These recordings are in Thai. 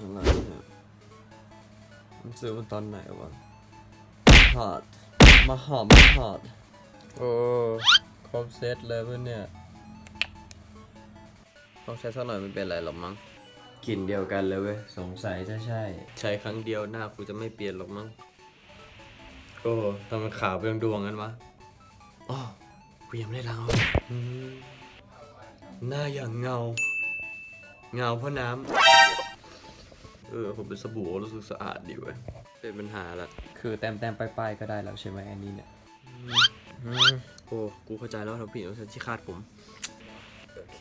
อะไรเนี่ยมันซื้อมาตอนไหนวะหอดมาหอมมาหอดโอ้ครบเซตเลยเพื่อนเนี่ยต้องใช้สักหน่อยไม่เป็นไรหรอกมั้งกลิ่นเดียวกันเลยเว้ยสงสัยจะใช่ ใช้ครั้งเดียวหน้ากูจะไม่เปลี่ยนหรอกมั้งโอ้ทำไมขาวเป็นดวงกันวะอ๋อกูยังไม่ได้ล้างเลยอืมหน้าอย่างเงา เงาเพราะน้ำ เออผมเป็นสบู่รู้สึกสะอาดดีเว้ยเป็นปัญหาละคือแต้มแต้มๆป้ายๆก็ได้แล้วใช่ไหมอันนี้เนี่ย อืมโอ้กูเข้าใจแล้วทำผิดของฉันที่คาดผมโอเค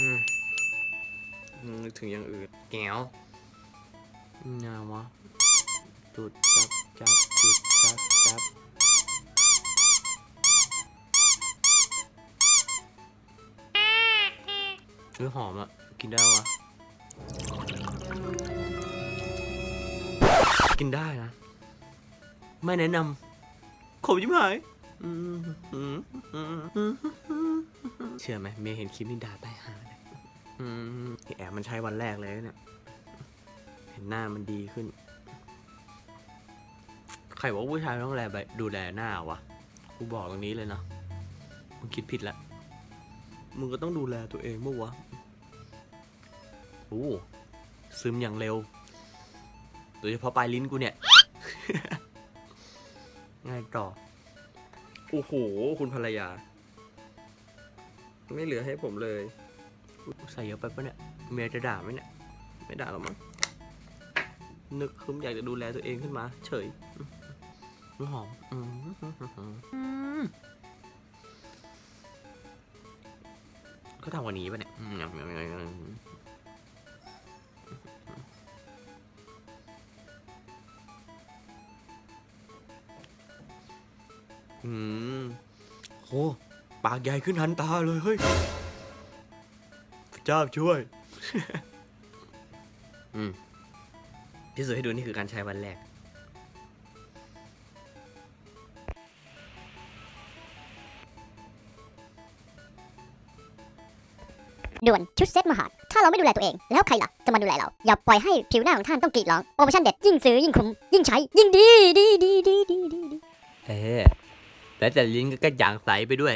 อืมอืมนึกถึงอย่างอื่นแก้วงาวะจุดจับจับจุดจับจับเฮ้ยหอมอะ กินได้วะ กินได้นะ ไม่แนะนำขมยิ้มหายอืมอืมอืมอืมเชื่อไหมเมียเห็นคลิปนี่ด่าใต้หาเลยอืมไอ้แอบมันใช้วันแรกเลยเนี่ย เห็นหน้ามันดีขึ้น ใครบอกว่าผู้ชายต้องแลแบบดูแลหน้าวะ กูบอกตรงนี้เลยนะ มึงคิดผิดละ มึงก็ต้องดูแลตัวเองมั้วะ โอ้ซึมอย่างเร็ว โดยเฉพาะปลายลิ้นกูเนี่ยง่ายต่อ โอ้โห คุณภรรยา ไม่เหลือให้ผมเลย ใส่เยอะไปปะเนี่ย เมียจะด่าไหมเนี่ย ไม่ด่าหรอกมั้ง นึกคึมอยากจะดูแลตัวเองขึ้นมา เฉยมหอมอืมอืมก็ทำวันนี้ปะเนี่ย อืมอืมโหปากใหญ่ขึ้นทันตาเลยเฮ้ยพระเจ้าช่วย อืมพิสูจน์ให้ดูนี่คือการใช้วันแรก ด่วนชุดเซ็ตมหาดถ้าเราไม่ดูแลตัวเอง แล้วใครล่ะ จะมาดูแลเรา อย่าปล่อยให้ผิวหน้าของท่านต้องกรีดร้อง โปรโมชั่นเด็ด ยิ่งซื้อ ยิ่งคุ้ม ยิ่งใช้ ยิ่งดีดีดีดีดีดีดีเออ แล้วแต่ลิ้นก็กระจ่างใสไปด้วย